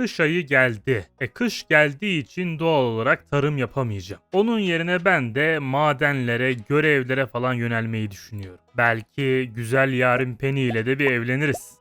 Kış ayı geldi. E kış geldiği için doğal olarak tarım yapamayacağım. Onun yerine ben de madenlere, görevlere falan yönelmeyi düşünüyorum. Belki güzel yarın Penny ile de bir evleniriz.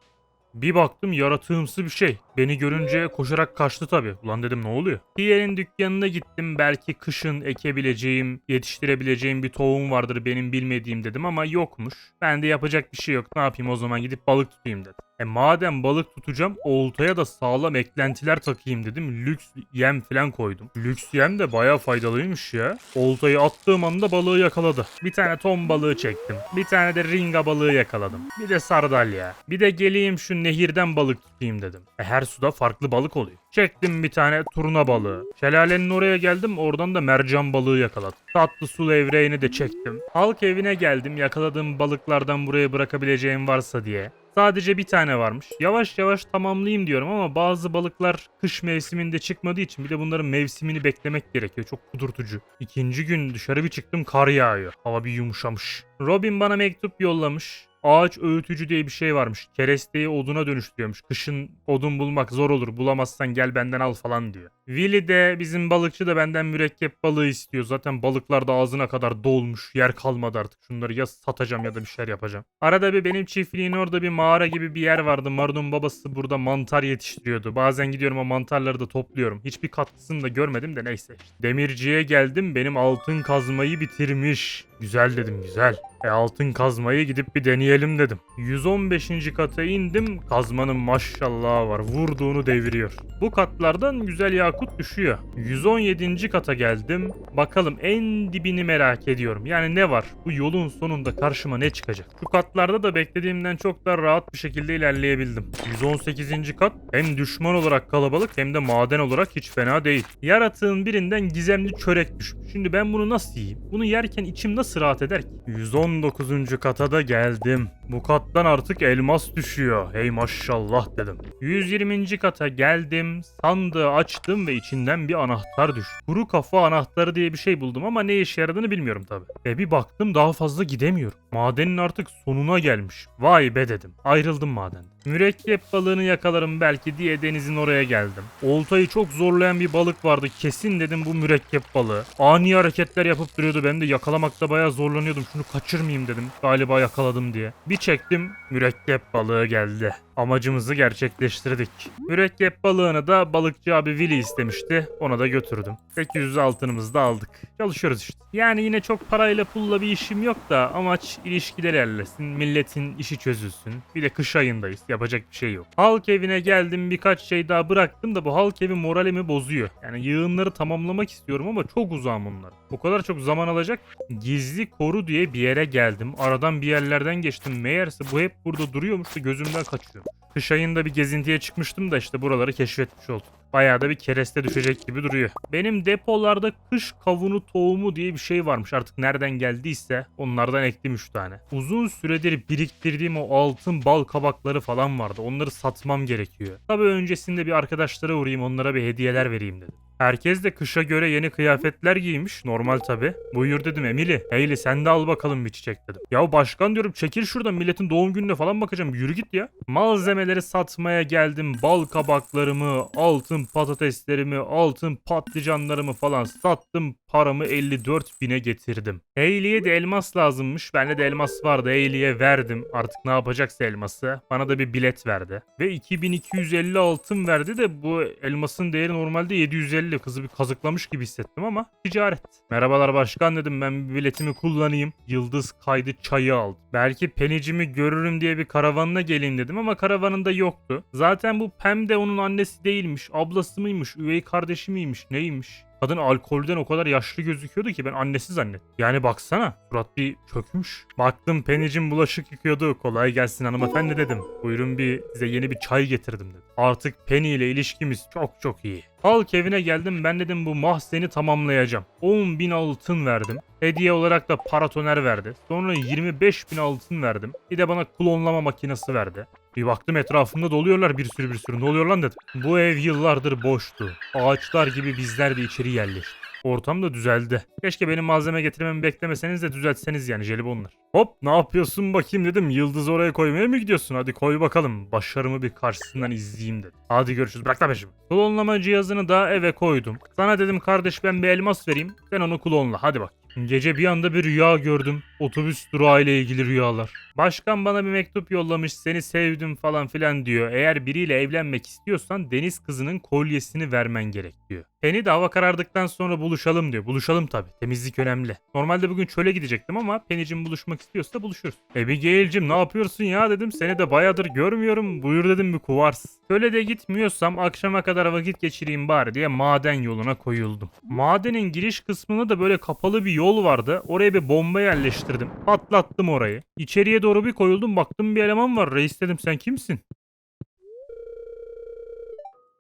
Bir baktım yaratığımsı bir şey. Beni görünce koşarak kaçtı tabii. Ulan dedim ne oluyor? Diğerinin dükkanına gittim. Belki kışın ekebileceğim, yetiştirebileceğim bir tohum vardır benim bilmediğim dedim ama yokmuş. Ben de yapacak bir şey yok. Ne yapayım o zaman gidip balık tutayım dedim. E madem balık tutacağım oltaya da sağlam eklentiler takayım dedim. Lüks yem falan koydum. Lüks yem de baya faydalıymış ya. Oltayı attığım anda balığı yakaladı. Bir tane ton balığı çektim. Bir tane de ringa balığı yakaladım. Bir de sardalya. Bir de geleyim şu nehirden balık tutayım dedim. E her suda farklı balık oluyor. Çektim bir tane turna balığı. Şelalenin oraya geldim oradan da mercan balığı yakaladım. Tatlı su levreğini de çektim. Halk evine geldim yakaladığım balıklardan buraya bırakabileceğim varsa diye. Sadece bir tane varmış. Yavaş yavaş tamamlayayım diyorum ama bazı balıklar kış mevsiminde çıkmadığı için bir de bunların mevsimini beklemek gerekiyor. Çok kudurtucu. İkinci gün dışarı bir çıktım kar yağıyor. Hava bir yumuşamış. Robin bana mektup yollamış. Ağaç öğütücü diye bir şey varmış. Keresteyi oduna dönüştürüyormuş. Kışın odun bulmak zor olur. Bulamazsan gel benden al falan diyor. Willy de bizim balıkçı da benden mürekkep balığı istiyor. Zaten balıklar da ağzına kadar dolmuş. Yer kalmadı artık. Şunları ya satacağım ya da bir şeyler yapacağım. Arada bir benim çiftliğin orada bir mağara gibi bir yer vardı. Marun'un babası burada mantar yetiştiriyordu. Bazen gidiyorum o mantarları da topluyorum. Hiçbir katkısını da görmedim de neyse. Demirciye geldim. Benim altın kazmayı bitirmiş. Güzel dedim güzel. E altın kazmayı gidip bir deneyelim dedim. 115. kata indim. Kazmanın maşallah var. Vurduğunu deviriyor. Bu katlardan güzel yakut düşüyor. 117. kata geldim. Bakalım en dibini merak ediyorum. Yani ne var? Bu yolun sonunda karşıma ne çıkacak? Şu katlarda da beklediğimden çok daha rahat bir şekilde ilerleyebildim. 118. kat hem düşman olarak kalabalık hem de maden olarak hiç fena değil. Yaratığın birinden gizemli çörek düşmüş. Şimdi ben bunu nasıl yiyeyim? Bunu yerken içim nasıl rahat eder ki? 119. kata da geldim. Bu kattan artık elmas düşüyor. Hey maşallah dedim. 120. kata geldim. Sandığı açtım ve içinden bir anahtar düştü. Kuru kafa anahtarı diye bir şey buldum ama ne işe yaradığını bilmiyorum tabi. Ve bir baktım daha fazla gidemiyorum. Madenin artık sonuna gelmiş. Vay be dedim. Ayrıldım madenden. Mürekkep balığını yakalarım belki diye denizin oraya geldim. Oltayı çok zorlayan bir balık vardı. Kesin dedim bu mürekkep balığı. Ani hareketler yapıp duruyordu. Ben de yakalamakta bayağı zorlanıyordum. Şunu kaçırmayayım dedim. Galiba yakaladım diye. Bir çektim. Mürekkep balığı geldi. Amacımızı gerçekleştirdik. Mürekkep balığını da balıkçı abi Willy istemişti. Ona da götürdüm. 800 altınımızı da aldık. Çalışıyoruz işte. Yani yine çok parayla pulla bir işim yok da amaç ilişkiler ilerlesin. Milletin işi çözülsün. Bir de kış ayındayız. Yapacak bir şey yok. Halk evine geldim birkaç şey daha bıraktım da bu halk evi moralimi bozuyor. Yani yığınları tamamlamak istiyorum ama çok uzağım bunlar. O kadar çok zaman alacak. Gizli koru diye bir yere geldim. Aradan bir yerlerden geçtim. Meğerse bu hep burada duruyormuş da gözümden kaçıyor. Kış ayında bir gezintiye çıkmıştım da işte buraları keşfetmiş oldum. Bayağı da bir kereste düşecek gibi duruyor. Benim depolarda kış kavunu tohumu diye bir şey varmış. Artık nereden geldiyse onlardan ektim 3 tane. Uzun süredir biriktirdiğim o altın bal kabakları falan vardı. Onları satmam gerekiyor. Tabii öncesinde bir arkadaşlara uğrayayım onlara bir hediyeler vereyim dedim. Herkes de kışa göre yeni kıyafetler giymiş. Normal tabi. Buyur dedim Emili. Heyli sen de al bakalım bir çiçek dedim. Ya başkan diyorum çekil şuradan milletin doğum gününe falan bakacağım. Yürü git ya. Malzemeleri satmaya geldim. Bal kabaklarımı, altın patateslerimi, altın patlıcanlarımı falan sattım. Paramı 54 bine getirdim. Hayley'e de elmas lazımmış. Bende de elmas vardı. Hayley'e verdim. Artık ne yapacaksa elması. Bana da bir bilet verdi. Ve 2250 altın verdi de bu elmasın değeri normalde 750. Kızı bir kazıklamış gibi hissettim ama ticaret. Merhabalar başkan dedim ben bir biletimi kullanayım. Yıldız kaydı çayı aldım. Belki penicimi görürüm diye bir karavanına geleyim dedim ama karavanında yoktu. Zaten bu Pem de onun annesi değilmiş. Ablası mıymış? Üvey kardeşi miymiş? Neymiş? Kadın alkolden o kadar yaşlı gözüküyordu ki ben annesi zannettim. Yani baksana surat bir çökmüş. Baktım penicim bulaşık yıkıyordu. Kolay gelsin hanımefendi dedim. Buyurun bir size yeni bir çay getirdim dedim. Artık Penny ile ilişkimiz çok çok iyi. Halk evine geldim ben dedim bu mahzeni tamamlayacağım. 10 bin altın verdim. Hediye olarak da paratoner verdi. Sonra 25 bin altın verdim. Bir de bana klonlama makinesi verdi. Bir baktım etrafımda doluyorlar bir sürü bir sürü. Ne oluyor lan dedim. Bu ev yıllardır boştu. Ağaçlar gibi bizler de içeri yerleştik. Ortam da düzeldi. Keşke benim malzeme getirmemi beklemeseniz de düzeltseniz yani jelibonlar. Hop ne yapıyorsun bakayım dedim. Yıldız oraya koymaya mı gidiyorsun? Hadi koy bakalım. Başarımı bir karşısından izleyeyim dedim. Hadi görüşürüz. Bırak da peşimi. Klonlama cihazını da eve koydum. Sana dedim kardeş ben bir elmas vereyim. Sen onu klonla. Hadi bak. Gece bir anda bir rüya gördüm. Otobüs durağı ile ilgili rüyalar. Başkan bana bir mektup yollamış. Seni sevdim falan filan diyor. Eğer biriyle evlenmek istiyorsan deniz kızının kolyesini vermen gerek diyor. Penny de hava karardıktan sonra buluşalım diyor. Buluşalım tabii. Temizlik önemli. Normalde bugün çöle gidecektim ama Penny'cim buluşmak istiyorsa buluşuruz. Abigail'cim ne yapıyorsun ya dedim. Seni de bayağıdır görmüyorum. Buyur dedim bir kuvars. Çöle de gitmiyorsam akşama kadar vakit geçireyim bari diye maden yoluna koyuldum. Madenin giriş kısmında da böyle kapalı bir yol vardı. Oraya bir bomba yerleştirdim. Patlattım orayı. İçeriye doğru bir koyuldum. Baktım bir eleman var. Reis dedim sen kimsin?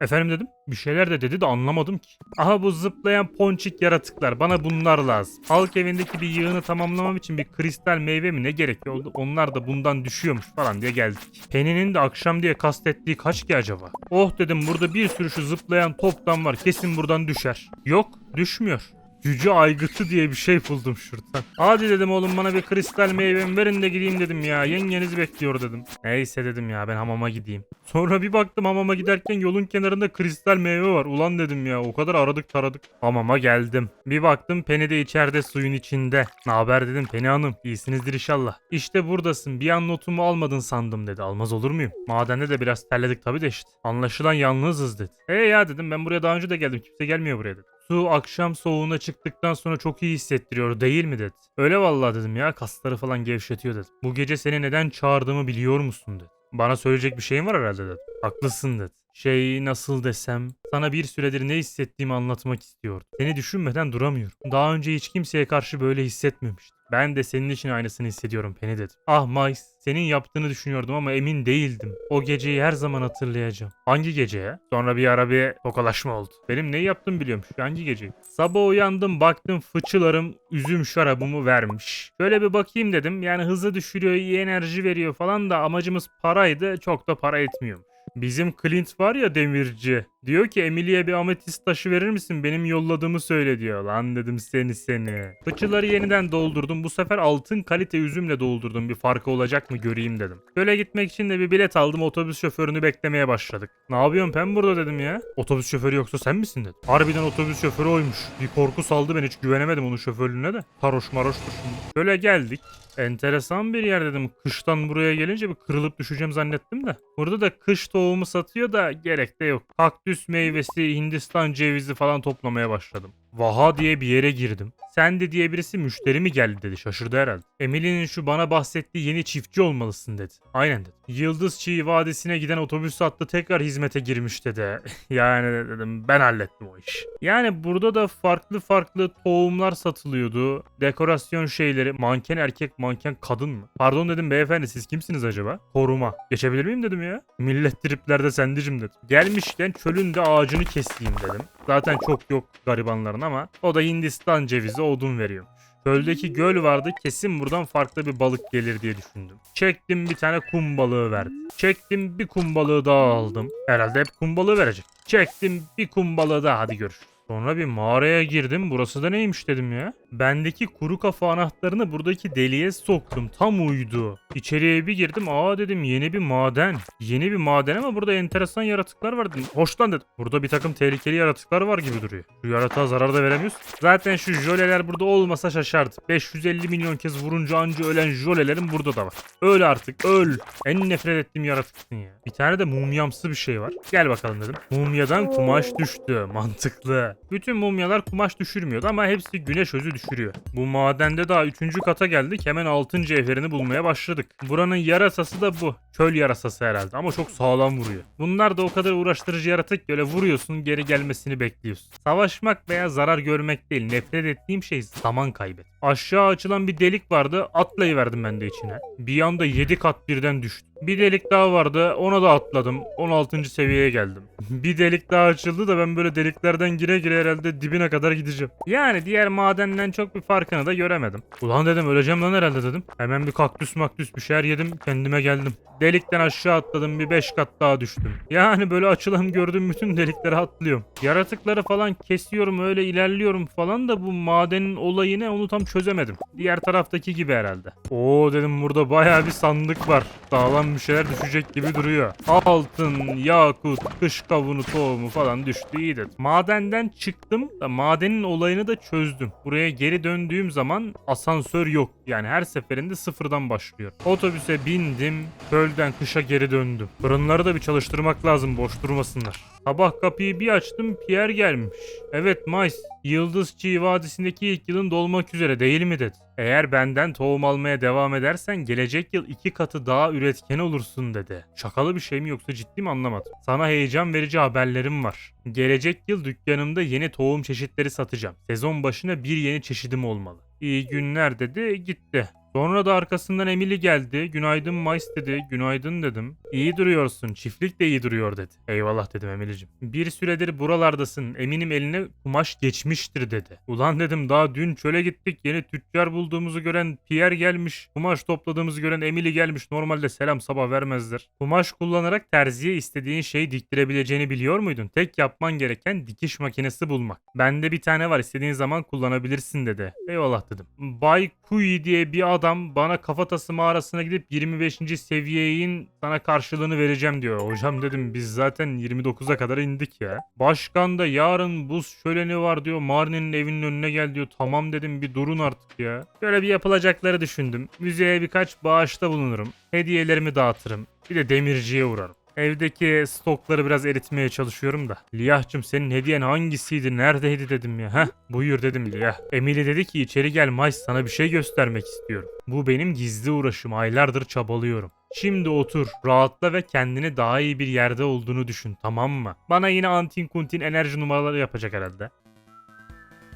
Efendim dedim. Bir şeyler de dedi de anlamadım ki. Aha bu zıplayan ponçik yaratıklar. Bana bunlar lazım. Halk evindeki bir yığını tamamlamam için bir kristal meyve mi ne gerekiyordu? Onlar da bundan düşüyormuş falan diye geldik. Penny'nin de akşam diye kastettiği kaç ki acaba? Oh dedim burada bir sürü şu zıplayan toptan var. Kesin buradan düşer. Yok düşmüyor. Gücü aygıtı diye bir şey buldum şuradan. Hadi dedim oğlum bana bir kristal meyvemi verin de gideyim dedim ya. Yengeniz bekliyor dedim. Neyse dedim ya ben hamama gideyim. Sonra bir baktım hamama giderken yolun kenarında kristal meyve var. Ulan dedim ya o kadar aradık taradık. Hamama geldim. Bir baktım Penny de içeride suyun içinde. Ne haber dedim Penny hanım. İyisinizdir inşallah. İşte buradasın. Bir an notumu almadın sandım dedi. Almaz olur muyum? Madende de biraz terledik tabii de işte. Anlaşılan yalnızız dedi. E ya dedim ben buraya daha önce de geldim. Kimse gelmiyor buraya dedi. Su akşam soğuğuna çıktıktan sonra çok iyi hissettiriyor değil mi dedi. Öyle vallahi dedim ya kasları falan gevşetiyor dedi. Bu gece seni neden çağırdığımı biliyor musun dedi. Bana söyleyecek bir şeyin var herhalde dedi. Haklısın dedi. Şey nasıl desem sana bir süredir ne hissettiğimi anlatmak istiyorum. Seni düşünmeden duramıyorum. Daha önce hiç kimseye karşı böyle hissetmemiştim. Ben de senin için aynısını hissediyorum Penny dedim. Ah Miles senin yaptığını düşünüyordum ama emin değildim. O geceyi her zaman hatırlayacağım. Hangi geceye? Sonra bir ara bir tokalaşma oldu. Benim neyi yaptım biliyormuş. Hangi geceyi? Sabah uyandım baktım fıçılarım üzüm şarabımı vermiş. Şöyle bir bakayım dedim. Yani hızı düşürüyor, iyi enerji veriyor falan da amacımız paraydı. Çok da para etmiyormuş. Bizim Clint var ya demirci. Diyor ki Emily'e bir ametist taşı verir misin? Benim yolladığımı söyle diyor. Lan dedim seni seni. Fıçıları yeniden doldurdum. Bu sefer altın kalite üzümle doldurdum. Bir farkı olacak mı göreyim dedim. Böyle gitmek için de bir bilet aldım. Otobüs şoförünü beklemeye başladık. Ne yapıyorsun ben burada dedim ya. Otobüs şoförü yoksa sen misin dedi. Harbiden otobüs şoförü oymuş. Bir korku saldı ben hiç güvenemedim onun şoförlüğüne de. Taroş maroştur şimdi. Böyle geldik. Enteresan bir yer dedim. Kıştan buraya gelince bir kırılıp düşeceğim zannettim de. Burada da kış tohumu satıyor da gerek de yok. Kaktüs meyvesi, Hindistan cevizi falan toplamaya başladım. Vaha diye bir yere girdim. Sen de diye birisi müşteri mi geldi dedi. Şaşırdı herhalde. Emily'nin şu bana bahsettiği yeni çiftçi olmalısın dedi. Aynen dedi. Yıldız Çiğ Vadisi'ne giden otobüs hattı tekrar hizmete girmiş dedi. yani dedim ben hallettim o iş. Yani burada da farklı farklı tohumlar satılıyordu. Dekorasyon şeyleri. Manken erkek manken kadın mı? Pardon dedim beyefendi siz kimsiniz acaba? Koruma. Geçebilir miyim dedim ya. Millet triplerde sendicim dedim. Gelmişken çölün de ağacını keseyim dedim. Zaten çok yok garibanların ama o da Hindistan cevizi odun veriyormuş. Göldeki göl vardı kesin buradan farklı bir balık gelir diye düşündüm. Çektim bir tane kum balığı verdi. Çektim bir kum balığı daha aldım. Herhalde hep kum balığı verecek. Çektim bir kum balığı daha hadi görüşürüz. Sonra bir mağaraya girdim. Burası da neymiş dedim ya. Bendeki kuru kafa anahtarını buradaki deliğe soktum. Tam uydu. İçeriye bir girdim. Aa dedim yeni bir maden. Yeni bir maden ama burada enteresan yaratıklar var dedim. Hoşlan dedim. Burada bir takım tehlikeli yaratıklar var gibi duruyor. Şu yaratığa zarar da veremiyoruz. Zaten şu jöleler burada olmasa şaşardı. 550 milyon kez vurunca anca ölen jölelerin burada da var. Öl artık öl. En nefret ettiğim yaratıksın ya. Bir tane de mumyamsı bir şey var. Gel bakalım dedim. Mumyadan kumaş düştü. Mantıklı. Bütün mumyalar kumaş düşürmüyordu ama hepsi güneş özü düşürüyor. Bu madende daha 3. kata geldik. Hemen altın cevherini bulmaya başladık. Buranın yarasası da bu. Çöl yarasası herhalde ama çok sağlam vuruyor. Bunlar da o kadar uğraştırıcı yaratık böyle vuruyorsun geri gelmesini bekliyorsun. Savaşmak veya zarar görmek değil. Nefret ettiğim şey zaman kaybet. Aşağı açılan bir delik vardı. Atlayıverdim ben de içine. Bir anda 7 kat birden düştüm. Bir delik daha vardı ona da atladım. 16. seviyeye geldim. bir delik daha açıldı da ben böyle deliklerden gire gire herhalde dibine kadar gideceğim. Yani diğer madenden çok bir farkını da göremedim. Ulan dedim öleceğim lan herhalde dedim. Hemen bir kaktüs maktüs bir şeyler yedim kendime geldim. Delikten aşağı atladım bir 5 kat daha düştüm. Yani böyle açılan gördüğüm bütün deliklere atlıyorum. Yaratıkları falan kesiyorum öyle ilerliyorum falan da bu madenin olayı ne onu tam çözemedim. Diğer taraftaki gibi herhalde. Oo dedim burada bayağı bir sandık var. Sağlam bir şeyler düşecek gibi duruyor. Altın, yakut, kış kavunu tohumu falan düştü iyi. Madenden çıktım da madenin olayını da çözdüm. Buraya geri döndüğüm zaman asansör yok. Yani her seferinde sıfırdan başlıyor. Otobüse bindim, çölden kışa geri döndüm. Fırınları da bir çalıştırmak lazım boş durmasınlar. Sabah kapıyı bir açtım Pierre gelmiş. Evet Mice, Yıldız Çiğ Vadisi'ndeki ilk yılın dolmak üzere değil mi dedi. Eğer benden tohum almaya devam edersen gelecek yıl iki katı daha üretken olursun dedi. Şakalı bir şey mi yoksa ciddi mi anlamadım. Sana heyecan verici haberlerim var. Gelecek yıl dükkanımda yeni tohum çeşitleri satacağım. Sezon başına bir yeni çeşidim olmalı. İyi günler dedi gitti. Sonra da arkasından Emily geldi. Günaydın Mice dedi. Günaydın dedim. İyi duruyorsun. Çiftlik de iyi duruyor dedi. Eyvallah dedim Emily'cim. Bir süredir buralardasın. Eminim eline kumaş geçmiştir dedi. Ulan dedim daha dün çöle gittik. Yeni tüccar bulduğumuzu gören Pierre gelmiş. Kumaş topladığımızı gören Emily gelmiş. Normalde selam sabah vermezler. Kumaş kullanarak terziye istediğin şeyi diktirebileceğini biliyor muydun? Tek yapman gereken dikiş makinesi bulmak. Bende bir tane var. istediğin zaman kullanabilirsin dedi. Eyvallah dedim. Bay Kui diye bir adam bana kafatası mağarasına gidip 25. seviyeyin sana karşılığını vereceğim diyor. Hocam dedim biz zaten 29'a kadar indik ya. Başkan da yarın buz şöleni var diyor. Marnie'nin evinin önüne gel diyor. Tamam dedim bir durun artık ya. Böyle bir yapılacakları düşündüm. Müzeye birkaç bağışta bulunurum. Hediyelerimi dağıtırım. Bir de demirciye uğrarım. Evdeki stokları biraz eritmeye çalışıyorum da. Liyah'cım senin hediyen hangisiydi? Neredeydi dedim ya. Heh buyur dedim Liyah. Emily dedi ki içeri gel Mice sana bir şey göstermek istiyorum. Bu benim gizli uğraşım. Aylardır çabalıyorum. Şimdi otur, rahatla ve kendini daha iyi bir yerde olduğunu düşün tamam mı? Bana yine antin kuntin enerji numaraları yapacak herhalde.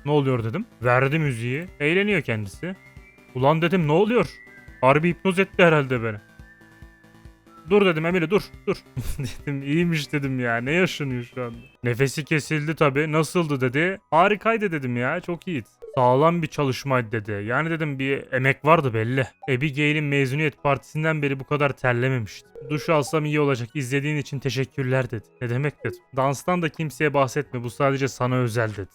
Ne oluyor dedim. Verdi müziği. Eğleniyor kendisi. Ulan dedim ne oluyor? Harbi hipnoz etti herhalde beni. Dur dedim Emine dur dur. dedim iyiymiş dedim ya ne yaşanıyor şu anda. Nefesi kesildi tabi nasıldı dedi. Harikaydı dedim ya çok iyiydi. Sağlam bir çalışmaydı dedi. Yani dedim bir emek vardı belli. Abigail'in mezuniyet partisinden beri bu kadar terlememişti. Duş alsam iyi olacak. İzlediğin için teşekkürler dedi. Ne demek dedim. Danstan da kimseye bahsetme bu sadece sana özel dedi.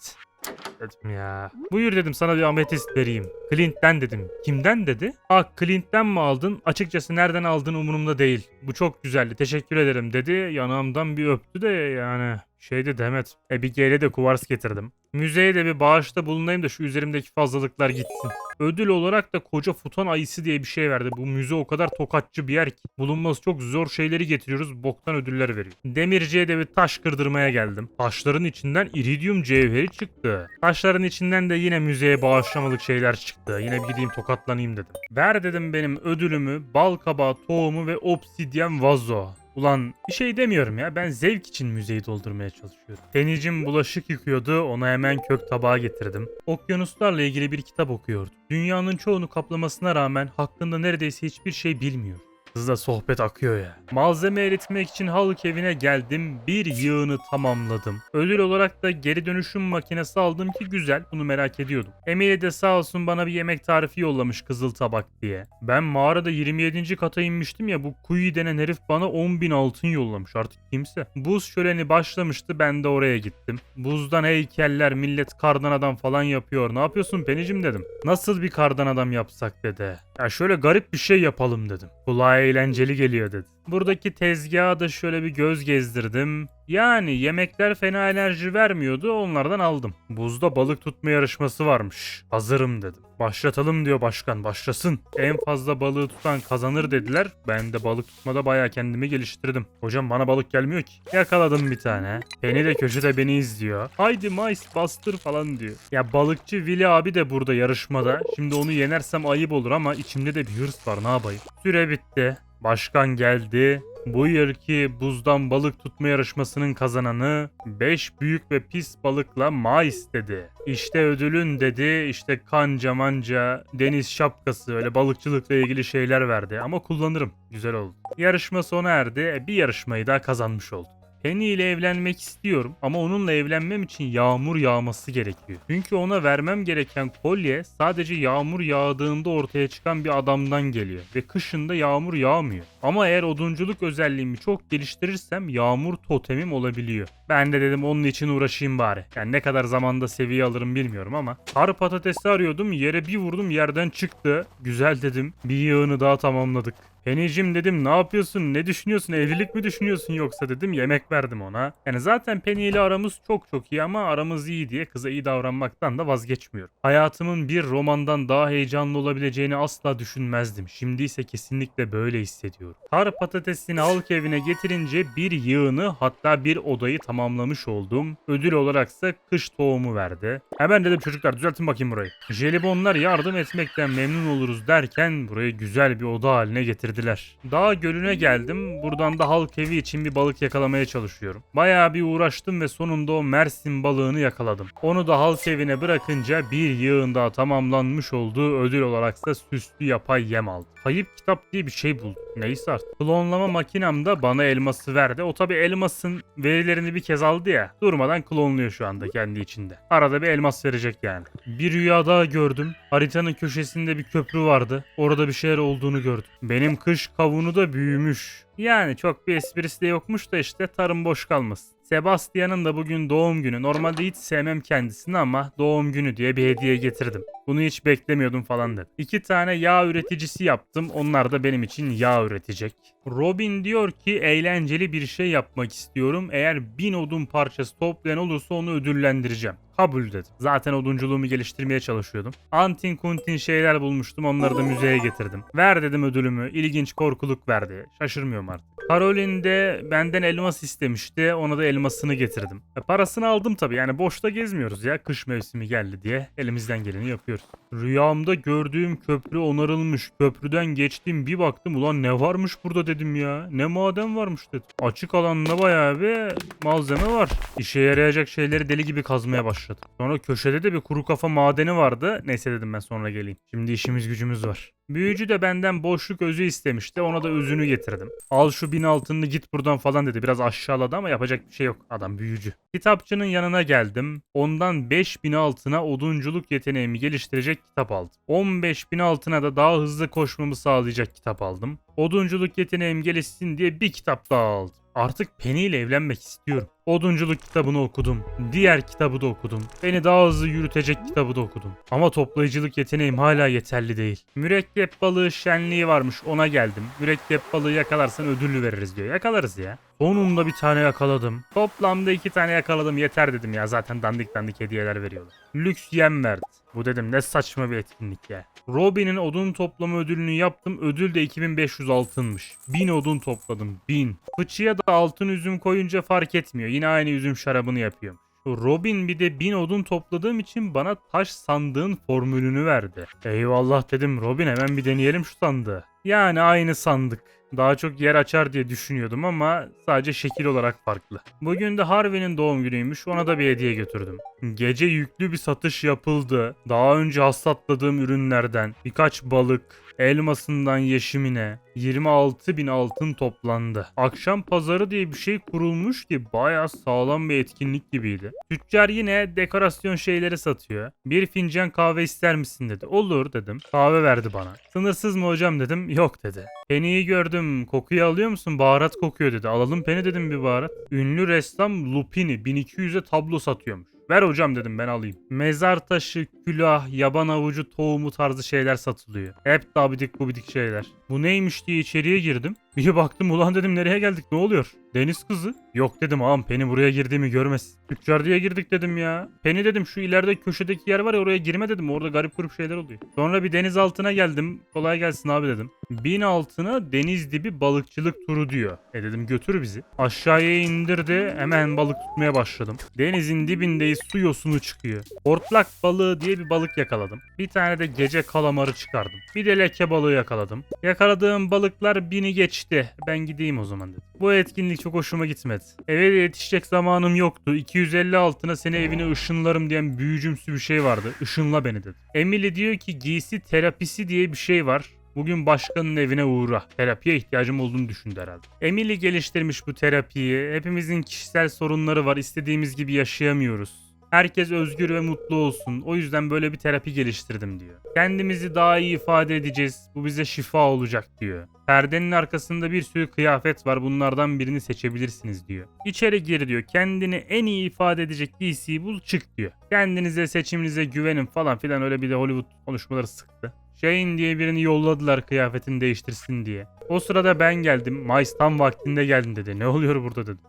Dedim ya. Buyur dedim sana bir ametist vereyim. Clint'ten dedim. Kimden dedi? Ah Clint'ten mi aldın? Açıkçası nereden aldın umurumda değil. Bu çok güzeldi teşekkür ederim dedi. Yanağımdan bir öptü de yani. Şeydi Demet. Abigail'e de kuvars getirdim. Müzeye de bir bağışta bulunayım da şu üzerimdeki fazlalıklar gitsin. Ödül olarak da koca futon ayısı diye bir şey verdi. Bu müze o kadar tokatçı bir yer ki. Bulunması çok zor şeyleri getiriyoruz. Boktan ödüller veriyor. Demirciye de bir taş kırdırmaya geldim. Taşların içinden iridium cevheri çıktı. Taşların içinden de yine müzeye bağışlamalık şeyler çıktı. Yine bir gideyim tokatlanayım dedim. Ver dedim benim ödülümü, bal kabağı, tohumu ve obsidyen vazo. Ulan bir şey demiyorum ya ben zevk için müzeyi doldurmaya çalışıyorum. Denizcim bulaşık yıkıyordu ona hemen kök tabağı getirdim. Okyanuslarla ilgili bir kitap okuyordu. Dünyanın çoğunu kaplamasına rağmen hakkında neredeyse hiçbir şey bilmiyor. Hızla sohbet akıyor ya. Malzeme eritmek için Halk evine geldim. Bir yığını tamamladım. Ödül olarak da geri dönüşüm makinesi aldım ki güzel. Bunu merak ediyordum. Emine de sağ olsun bana bir yemek tarifi yollamış kızıl tabak diye. Ben mağarada 27. kata inmiştim ya bu Kuyi denen herif bana 10.000 altın yollamış artık kimse. Buz şöleni başlamıştı ben de oraya gittim. Buzdan heykeller millet kardan adam falan yapıyor. Ne yapıyorsun Penicim dedim. Nasıl bir kardan adam yapsak dedi. Ya şöyle garip bir şey yapalım dedim. Kulağa eğlenceli geliyor dedi. Buradaki tezgaha da şöyle bir göz gezdirdim. Yani yemekler fena enerji vermiyordu onlardan aldım. Buzda balık tutma yarışması varmış. Hazırım dedim. Başlatalım diyor başkan başlasın. En fazla balığı tutan kazanır dediler. Ben de balık tutmada bayağı kendimi geliştirdim. Hocam bana balık gelmiyor ki. Yakaladım bir tane. Beni de köşede beni izliyor. Haydi Mice bastır falan diyor. Ya balıkçı Willy abi de burada yarışmada. Şimdi onu yenersem ayıp olur ama içimde de bir hırs var ne yapayım. Süre bitti. Başkan geldi. Bu yılki buzdan balık tutma yarışmasının kazananı 5 büyük ve pis balıkla ma istedi. İşte ödülün dedi işte kanca manca deniz şapkası öyle balıkçılıkla ilgili şeyler verdi ama kullanırım güzel oldu. Yarışma sona erdi E, bir yarışmayı daha kazanmış oldum. Penny ile evlenmek istiyorum ama onunla evlenmem için yağmur yağması gerekiyor. Çünkü ona vermem gereken kolye sadece yağmur yağdığında ortaya çıkan bir adamdan geliyor ve kışında yağmur yağmıyor. Ama eğer odunculuk özelliğimi çok geliştirirsem yağmur totemim olabiliyor. Ben de dedim onun için uğraşayım bari. Yani ne kadar zamanda seviye alırım bilmiyorum ama. Kar patatesi arıyordum yere bir vurdum yerden çıktı. Güzel dedim. Bir yığını daha tamamladık. Penny'cim dedim ne yapıyorsun ne düşünüyorsun evlilik mi düşünüyorsun yoksa dedim yemek verdim ona. Yani zaten Penny ile aramız çok çok iyi ama aramız iyi diye kıza iyi davranmaktan da vazgeçmiyorum. Hayatımın bir romandan daha heyecanlı olabileceğini asla düşünmezdim. Şimdi ise kesinlikle böyle hissediyorum. Kar patatesini halk evine getirince bir yığını hatta bir odayı tamamlamış oldum. Ödül olaraksa kış tohumu verdi. Hemen dedim çocuklar düzeltin bakayım burayı. Jelibonlar yardım etmekten memnun oluruz derken burayı güzel bir oda haline getirdiler. Dağ gölüne geldim. Buradan da halk evi için bir balık yakalamaya çalışıyorum. Bayağı bir uğraştım ve sonunda o Mersin balığını yakaladım. Onu da halk evine bırakınca bir yığın daha tamamlanmış olduğu ödül olaraksa süslü yapay yem aldım. Kayıp kitap diye bir şey buldum. Neyse artık. Klonlama makinem de bana elması verdi. O tabi elmasın verilerini bir kez aldı ya. Durmadan klonluyor şu anda kendi içinde. Arada bir elmas verecek yani. Bir rüya daha gördüm. Haritanın köşesinde bir köprü vardı. Orada bir şeyler olduğunu gördüm. Benim kış kavunu da büyümüş. Yani çok bir esprisi de yokmuş da işte tarım boş kalmasın. Sebastian'ın da bugün doğum günü. Normalde hiç sevmem kendisini ama doğum günü diye bir hediye getirdim. Bunu hiç beklemiyordum falan dedi. İki tane yağ üreticisi yaptım. Onlar da benim için yağ üretecek. Robin diyor ki eğlenceli bir şey yapmak istiyorum. Eğer bin odun parçası toplayan olursa onu ödüllendireceğim. Kabul dedim. Zaten odunculuğumu geliştirmeye çalışıyordum. Antin kuntin şeyler bulmuştum onları da müzeye getirdim. Ver dedim ödülümü. İlginç korkuluk verdi. Şaşırmıyorum artık. Caroline de benden elmas istemişti. Ona da elmasını getirdim. E, parasını aldım tabii. Yani boşta gezmiyoruz ya. Kış mevsimi geldi diye elimizden geleni yapıyoruz. Rüyamda gördüğüm köprü onarılmış. Köprüden geçtim bir baktım ulan ne varmış burada dedim ya. Ne maden varmış dedim. Açık alanda bayağı bir malzeme var. İşe yarayacak şeyleri deli gibi kazmaya başladım. Sonra köşede de bir kuru kafa madeni vardı. Neyse dedim ben sonra geleyim. Şimdi işimiz gücümüz var. Büyücü de benden boşluk özü istemişti. Ona da özünü getirdim. Al şu bin altınını git buradan falan dedi. Biraz aşağıladı ama yapacak bir şey yok. Adam büyücü. Kitapçının yanına geldim. Ondan 5000 altına odunculuk yeteneğimi geliştirecek kitap aldım. 15 bin altına da daha hızlı koşmamı sağlayacak kitap aldım. Odunculuk yeteneğim gelişsin diye bir kitap daha aldım. Artık Penny ile evlenmek istiyorum. Odunculuk kitabını okudum. Diğer kitabı da okudum. Beni daha hızlı yürütecek kitabı da okudum. Ama toplayıcılık yeteneğim hala yeterli değil. Mürekkep balığı şenliği varmış ona geldim. Mürekkep balığı yakalarsan ödüllü veririz diyor. Yakalarız ya. Sonunda bir tane yakaladım. Toplamda iki tane yakaladım yeter dedim ya. Zaten dandik dandik hediyeler veriyorlar. Lüks yem verdi. Bu dedim ne saçma bir etkinlik ya. Robin'in odun toplama ödülünü yaptım. Ödül de 2500 altınmış. 1000 odun topladım. 1000. Fıçıya da altın üzüm koyunca fark etmiyor. Yine aynı üzüm şarabını yapıyor. Robin bir de 1000 odun topladığım için bana taş sandığın formülünü verdi. Eyvallah dedim Robin hemen bir deneyelim şu sandığı. Yani aynı sandık. Daha çok yer açar diye düşünüyordum ama sadece şekil olarak farklı. Bugün de Harvey'nin doğum günüymüş ona da bir hediye götürdüm. Gece yüklü bir satış yapıldı. Daha önce hasatladığım ürünlerden birkaç balık, elmasından yeşimine 26 bin altın toplandı. Akşam pazarı diye bir şey kurulmuş ki bayağı sağlam bir etkinlik gibiydi. Tüccar yine dekorasyon şeyleri satıyor. Bir fincan kahve ister misin dedi. Olur dedim. Kahve verdi bana. Sınırsız mı hocam dedim. Yok dedi. Penny'yi gördüm. Kokuyu alıyor musun? Baharat kokuyor dedi. Alalım Penny dedim bir baharat. Ünlü ressam Lupini 1200'e tablo satıyormuş. Ver hocam dedim ben alayım. Mezar taşı, külah, yaban avucu, tohumu tarzı şeyler satılıyor. Hep de abidik gubidik şeyler. Bu neymiş diye içeriye girdim. Bir baktım ulan dedim nereye geldik ne oluyor? Deniz kızı. Yok dedim ağam Penny buraya girdiğimi görmez. Tüccar diye girdik dedim ya. Penny dedim şu ileride köşedeki yer var ya oraya girme dedim. Orada garip grup şeyler oluyor. Sonra bir deniz altına geldim. Kolay gelsin abi dedim. Bin altına deniz dibi balıkçılık turu diyor. E dedim götür bizi. Aşağıya indirdi. Hemen balık tutmaya başladım. Denizin dibindeyiz su yosunu çıkıyor. Hortlak balığı diye bir balık yakaladım. Bir tane de gece kalamarı çıkardım. Bir de leke balığı yakaladım. Yakaladığım balıklar bini geçti. Ben gideyim o zaman dedim. Bu etkinlik çok hoşuma gitmedi. Eve de yetişecek zamanım yoktu. 250 altına seni evine ışınlarım diyen büyücümsü bir şey vardı. Işınla beni dedi. Emily diyor ki giysi terapisi diye bir şey var. Bugün başkanın evine uğra. Terapiye ihtiyacım olduğunu düşündü herhalde. Emily geliştirmiş bu terapiyi. Hepimizin kişisel sorunları var. İstediğimiz gibi yaşayamıyoruz. Herkes özgür ve mutlu olsun. O yüzden böyle bir terapi geliştirdim diyor. Kendimizi daha iyi ifade edeceğiz. Bu bize şifa olacak diyor. Perdenin arkasında bir sürü kıyafet var. Bunlardan birini seçebilirsiniz diyor. İçeri gir diyor. Kendini en iyi ifade edecek giysiyi bul çık diyor. Kendinize seçiminize güvenin falan filan öyle bir de Hollywood konuşmaları sıktı. Shane diye birini yolladılar kıyafetini değiştirsin diye. O sırada ben geldim. Miles tam vaktinde geldin dedi. Ne oluyor burada dedi.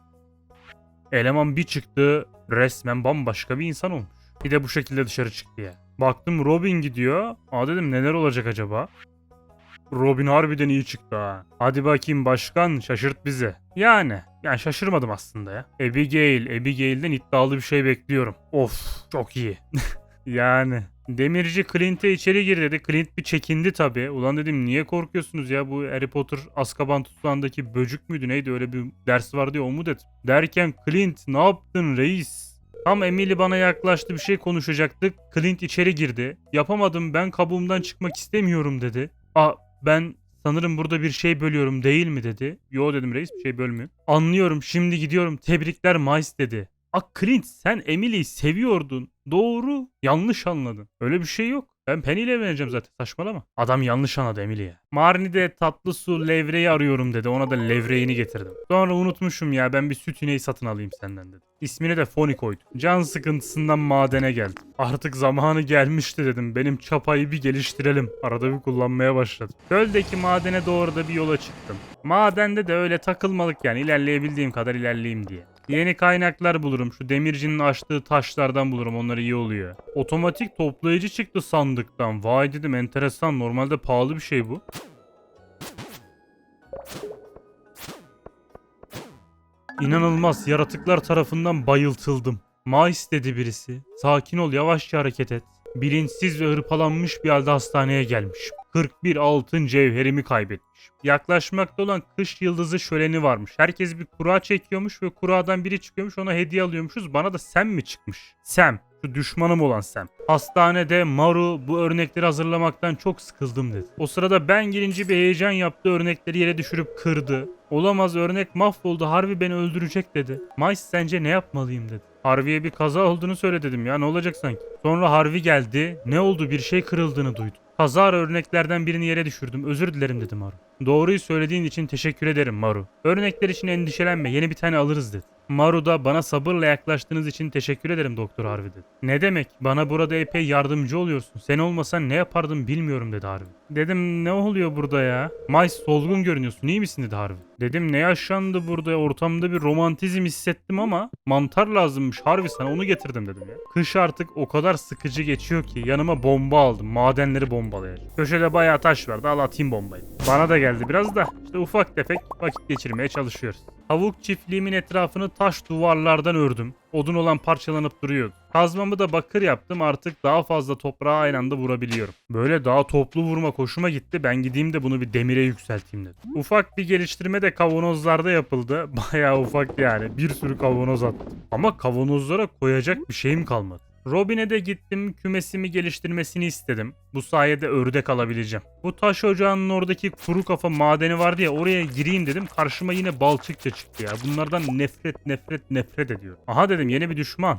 Eleman bir çıktı resmen bambaşka bir insan olmuş. Bir de bu şekilde dışarı çıktı ya. Baktım Robin gidiyor. Aa dedim neler olacak acaba? Robin harbiden iyi çıktı ha. Hadi bakayım başkan şaşırt bizi. Yani. Yani şaşırmadım aslında ya. Abigail. Abigail'den iddialı bir şey bekliyorum. Of çok iyi. yani. Demirci Clint'e içeri gir dedi. Clint bir çekindi tabi. Ulan dedim niye korkuyorsunuz ya bu Harry Potter Azkaban tutsağındaki böcük müydü neydi öyle bir ders vardı ya o mu dedim. Derken Clint ne yaptın reis? Tam Emily bana yaklaştı bir şey konuşacaktık. Clint içeri girdi. Yapamadım ben kabuğumdan çıkmak istemiyorum dedi. Aa ben sanırım burada bir şey bölüyorum değil mi dedi. Yo dedim reis bir şey bölmüyor. Anlıyorum şimdi gidiyorum tebrikler Miles dedi. Aa Clint sen Emily'yi seviyordun. Doğru. Yanlış anladın. Öyle bir şey yok. Ben Penny ile evleneceğim zaten saçmalama. Adam yanlış anladı Emily'ye. Marni'de tatlı su levreyi arıyorum dedi. Ona da levreğini getirdim. Sonra unutmuşum ya ben bir süt ineği satın alayım senden dedi. İsmini de Foni koydu. Can sıkıntısından madene geldim. Artık zamanı gelmişti dedim. Benim çapayı bir geliştirelim. Arada bir kullanmaya başladım. Göldeki madene doğru da bir yola çıktım. Madende de öyle takılmalık yani ilerleyebildiğim kadar ilerleyeyim diye. Yeni kaynaklar bulurum. Şu demircinin açtığı taşlardan bulurum. Onlar iyi oluyor. Otomatik toplayıcı çıktı sandıktan. Vay dedim enteresan. Normalde pahalı bir şey bu. İnanılmaz. Yaratıklar tarafından bayıltıldım. Mais dedi birisi. Sakin ol yavaşça hareket et. Bilinçsiz ve hırpalanmış bir halde hastaneye gelmiş. 41 altın cevherimi kaybetmiş. Yaklaşmakta olan kış yıldızı şöleni varmış. Herkes bir kura çekiyormuş ve kuradan biri çıkıyormuş ona hediye alıyormuşuz. Bana da Sam mi çıkmış? Sam. Şu düşmanım olan Sam. Hastanede Maru bu örnekleri hazırlamaktan çok sıkıldım dedi. O sırada ben gelince bir heyecan yaptı örnekleri yere düşürüp kırdı. Olamaz örnek mahvoldu Harvey beni öldürecek dedi. Mice sence ne yapmalıyım dedi. Harvey'e bir kaza olduğunu söyle dedim ya ne olacak sanki. Sonra Harvey geldi. Ne oldu bir şey kırıldığını duydum. Kazara örneklerden birini yere düşürdüm. Özür dilerim dedi Maru. Doğruyu söylediğin için teşekkür ederim Maru. Örnekler için endişelenme yeni bir tane alırız dedi. Maru da bana sabırla yaklaştığınız için teşekkür ederim Doktor Harvey dedi. Ne demek? Bana burada epey yardımcı oluyorsun. Sen olmasan ne yapardım bilmiyorum dedi Harvey. Dedim ne oluyor burada ya? Miles solgun görünüyorsun iyi misin dedi Harvey. Dedim ne yaşandı burada ortamda bir romantizm hissettim ama mantar lazımmış Harvey sana onu getirdim dedim ya. Kış artık o kadar sıkıcı geçiyor ki yanıma bomba aldım madenleri bombalayacağım. Köşede bayağı taş vardı al atayım bombayı. Bana da geldi biraz da işte ufak tefek vakit geçirmeye çalışıyoruz. Tavuk çiftliğimin etrafını taş duvarlardan ördüm. Odun olan parçalanıp duruyordu. Kazmamı da bakır yaptım artık daha fazla toprağa aynı anda vurabiliyorum. Böyle daha toplu vurma hoşuma gitti. Ben gideyim de bunu bir demire yükselteyim dedim. Ufak bir geliştirme de kavanozlarda yapıldı. Bayağı ufak yani. Bir sürü kavanoz attım. Ama kavanozlara koyacak bir şeyim kalmadı. Robin'e de gittim kümesimi geliştirmesini istedim. Bu sayede ördek alabileceğim. Bu taş ocağının oradaki kuru kafa madeni vardı ya oraya gireyim dedim. Karşıma yine balçıkça çıktı ya. Bunlardan nefret nefret nefret ediyorum. Aha dedim yeni bir düşman.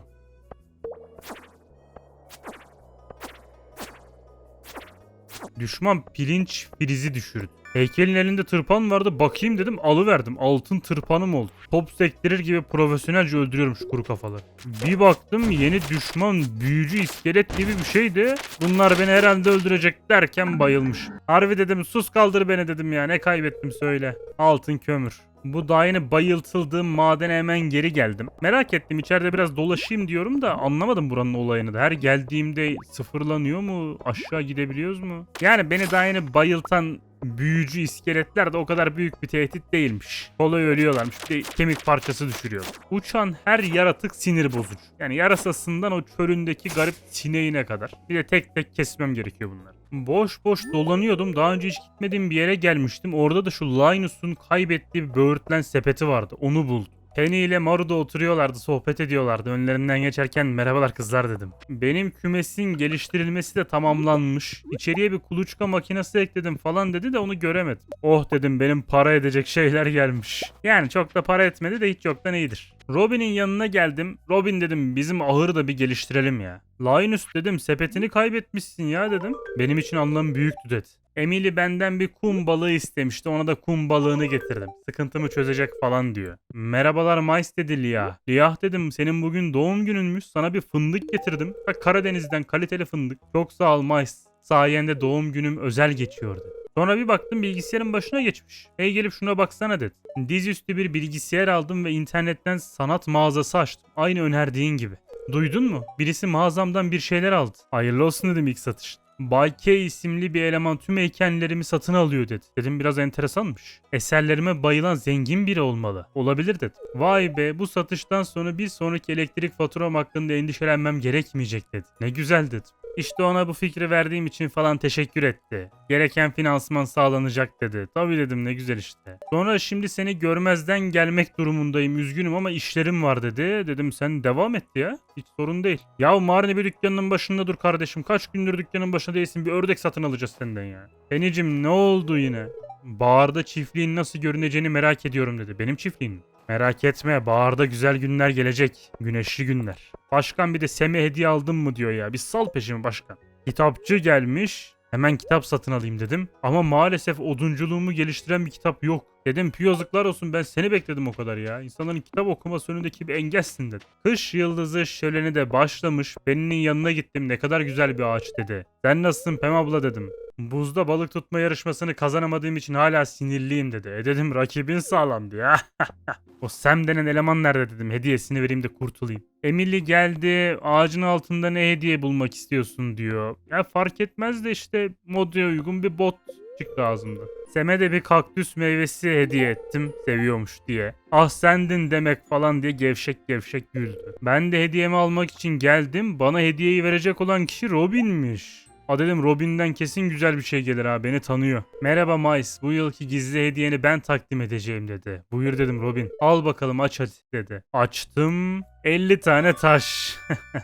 Düşman pirinç filizi düşürdü. Heykelin elinde tırpan vardı bakayım dedim alıverdim. Altın tırpanım oldu. Top sektirir gibi profesyonelce öldürüyorum şu kuru kafaları. Bir baktım yeni düşman büyücü iskelet gibi bir şeydi. Bunlar beni herhalde öldürecek derken bayılmış. Harbi dedim sus kaldır beni dedim ya ne kaybettim söyle. Altın kömür. Bu daha yeni bayıltıldığım madene hemen geri geldim. Merak ettim içeride biraz dolaşayım diyorum da anlamadım buranın olayını da. Her geldiğimde sıfırlanıyor mu? Aşağı gidebiliyoruz mu? Yani beni daha yeni bayıltan büyücü iskeletler de o kadar büyük bir tehdit değilmiş. Kolay ölüyorlarmış. Bir de kemik parçası düşürüyor. Uçan her yaratık sinir bozucu. Yani yarasasından o çölündeki garip sineğine kadar. Bir de tek tek kesmem gerekiyor bunlar. Boş boş dolanıyordum. Daha önce hiç gitmediğim bir yere gelmiştim. Orada da şu Linus'un kaybettiği bir böğürtlen sepeti vardı. Onu buldum. Penny ile Maru da oturuyorlardı, sohbet ediyorlardı. Önlerinden geçerken merhabalar kızlar dedim. Benim kümesin geliştirilmesi de tamamlanmış. İçeriye bir kuluçka makinesi ekledim falan dedi de onu göremedim. Oh dedim benim para edecek şeyler gelmiş. Yani çok da para etmedi de hiç yoktan iyidir. Robin'in yanına geldim. Robin dedim bizim ahırı da bir geliştirelim ya. Linus dedim sepetini kaybetmişsin ya dedim. Benim için anlamı büyüktü dedi. Emily benden bir kum balığı istemişti. Ona da kum balığını getirdim. Sıkıntımı çözecek falan diyor. Merhabalar Mice dedi Lia. Lia dedim senin bugün doğum gününmüş. Sana bir fındık getirdim. Bak Karadeniz'den kaliteli fındık. Çok sağ ol Mice. Sayende doğum günüm özel geçiyordu. Sonra bir baktım bilgisayarın başına geçmiş. Hey gelip şuna baksana dedi. Dizüstü bir bilgisayar aldım ve internetten sanat mağazası açtım. Aynı önerdiğin gibi. Duydun mu? Birisi mağazamdan bir şeyler aldı. Hayırlı olsun dedim ilk satış. Bay K isimli bir eleman tüm heykellerimi satın alıyor dedi. Dedim biraz enteresanmış. Eserlerime bayılan zengin biri olmalı. Olabilir dedi. Vay be bu satıştan sonra bir sonraki elektrik faturam hakkında endişelenmem gerekmeyecek dedi. Ne güzel dedim. İşte ona bu fikri verdiğim için falan teşekkür etti. Gereken finansman sağlanacak dedi. Tabii dedim ne güzel işte. Sonra şimdi seni görmezden gelmek durumundayım. Üzgünüm ama işlerim var dedi. Dedim sen devam et ya. Hiç sorun değil. Ya Marni bir dükkanın başında dur kardeşim. Kaç gündür dükkanın başında değilsin. Bir ördek satın alacağız senden ya. Penicim ne oldu yine? Baharda çiftliğin nasıl görüneceğini merak ediyorum dedi. Benim çiftliğim? Merak etme baharda güzel günler gelecek. Güneşli günler. Başkan bir de Sem'e hediye aldın mı diyor ya. Bir sal peşimi başkan. Kitapçı gelmiş. Hemen kitap satın alayım dedim. Ama maalesef odunculuğumu geliştiren bir kitap yok. Dedim yazıklar olsun ben seni bekledim o kadar ya. İnsanların kitap okuması önündeki bir engelsin dedim. Kış yıldızı şöleni de başlamış. Beninin yanına gittim ne kadar güzel bir ağaç dedi. Sen nasılsın Pem abla dedim. Buzda balık tutma yarışmasını kazanamadığım için hala sinirliyim dedi. E dedim rakibin sağlamdı ya. o Sam denen eleman nerede dedim. Hediyesini vereyim de kurtulayım. Emily geldi. Ağacın altında ne hediye bulmak istiyorsun diyor. Ya fark etmez de işte modaya uygun bir bot çıktı ağzımda. Sem'e de bir kaktüs meyvesi hediye ettim seviyormuş diye. Ah sendin demek falan diye gevşek gevşek güldü. Ben de hediyemi almak için geldim. Bana hediyeyi verecek olan kişi Robin'miş. A dedim Robin'den kesin güzel bir şey gelir ha beni tanıyor. Merhaba Mice bu yılki gizli hediyeni ben takdim edeceğim dedi. Buyur dedim Robin. Al bakalım aç hadi dedi. Açtım 50 tane taş.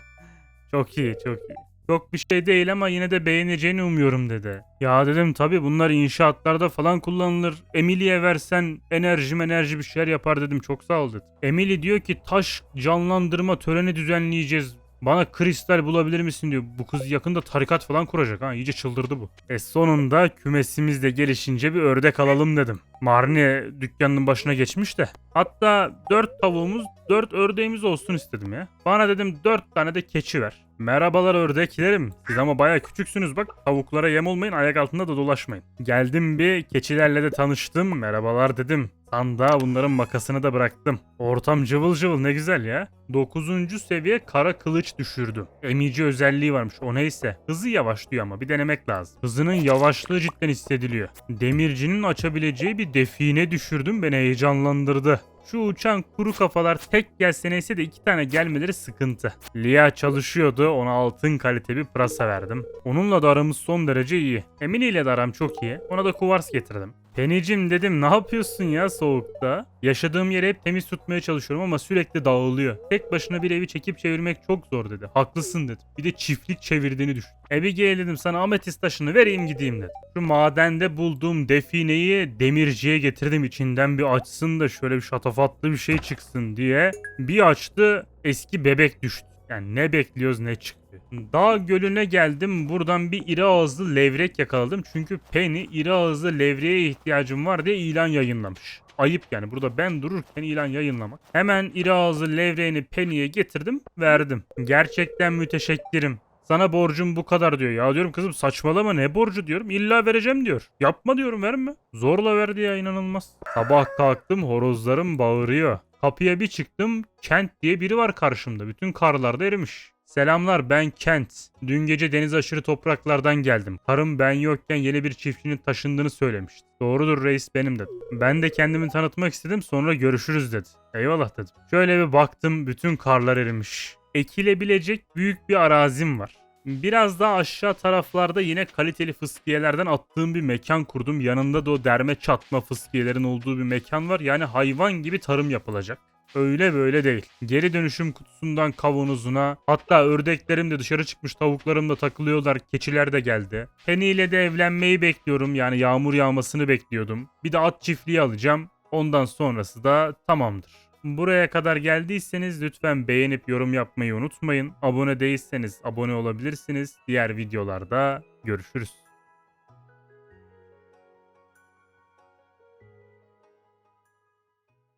çok iyi çok iyi. Çok bir şey değil ama yine de beğeneceğini umuyorum dedi. Ya dedim tabi bunlar inşaatlarda falan kullanılır. Emily'e versen enerji enerji bir şeyler yapar dedim çok sağ ol dedi. Emily diyor ki taş canlandırma töreni düzenleyeceğiz. Bana kristal bulabilir misin diyor. Bu kız yakında tarikat falan kuracak ha. İyice çıldırdı bu. E sonunda kümesimiz de gelişince bir ördek alalım dedim. Marni dükkanının başına geçmiş de. Hatta 4 tavuğumuz 4 ördeğimiz olsun istedim ya. Bana dedim 4 tane de keçi ver. Merhabalar ördeklerim. Siz ama baya küçüksünüz bak. Tavuklara yem olmayın ayak altında da dolaşmayın. Geldim bir keçilerle de tanıştım. Merhabalar dedim. Sandığa bunların makasını da bıraktım. Ortam cıvıl cıvıl ne güzel ya. 9. seviye kara kılıç düşürdüm. Emici özelliği varmış o neyse. Hızı yavaşlıyor ama bir denemek lazım. Hızının yavaşlığı cidden hissediliyor. Demircinin açabileceği bir define düşürdüm beni heyecanlandırdı. Şu uçan kuru kafalar tek gelse neyse de iki tane gelmeleri sıkıntı. Lia çalışıyordu ona altın kalite bir pırasa verdim. Onunla da aramız son derece iyi. Emine ile de aram çok iyi. Ona da kuvars getirdim. Penicim dedim ne yapıyorsun ya soğukta? Yaşadığım yeri hep temiz tutmaya çalışıyorum ama sürekli dağılıyor. Tek başına bir evi çekip çevirmek çok zor dedi. Haklısın dedim. Bir de çiftlik çevirdiğini düşün. Abigail dedim sana ametist taşını vereyim gideyim dedim. Şu madende bulduğum defineyi demirciye getirdim içinden bir açsın da şöyle bir şatafatlı bir şey çıksın diye. Bir açtı eski bebek düştü. Yani ne bekliyoruz ne çıktı. Dağ gölüne geldim. Buradan bir iri ağızlı levrek yakaladım. Çünkü Penny iri ağızlı levreğe ihtiyacım var diye ilan yayınlamış. Ayıp yani burada ben dururken ilan yayınlamak. Hemen iri ağızlı levreğini Penny'e getirdim verdim. Gerçekten müteşekkirim. Sana borcum bu kadar diyor. Ya diyorum kızım saçmalama ne borcu diyorum. İlla vereceğim diyor. Yapma diyorum verme. Zorla verdi ya inanılmaz. Sabah kalktım horozlarım bağırıyor. Kapıya bir çıktım. Kent diye biri var karşımda. Bütün karlar da erimiş. Selamlar ben Kent. Dün gece deniz aşırı topraklardan geldim. Karım ben yokken yeni bir çiftçinin taşındığını söylemişti. Doğrudur reis benim dedi. Ben de kendimi tanıtmak istedim sonra görüşürüz dedi. Eyvallah dedim. Şöyle bir baktım bütün karlar erimiş. Ekilebilecek büyük bir arazim var. Biraz daha aşağı taraflarda yine kaliteli fıskiyelerden attığım bir mekan kurdum. Yanında da o derme çatma fıskiyelerin olduğu bir mekan var. Yani hayvan gibi tarım yapılacak. Öyle böyle değil. Geri dönüşüm kutusundan kavanozuna hatta ördeklerim de dışarı çıkmış tavuklarım da takılıyorlar. Keçiler de geldi. Penny ile de evlenmeyi bekliyorum. Yani yağmur yağmasını bekliyordum. Bir de at çiftliği alacağım. Ondan sonrası da tamamdır. Buraya kadar geldiyseniz lütfen beğenip yorum yapmayı unutmayın. Abone değilseniz abone olabilirsiniz. Diğer videolarda görüşürüz.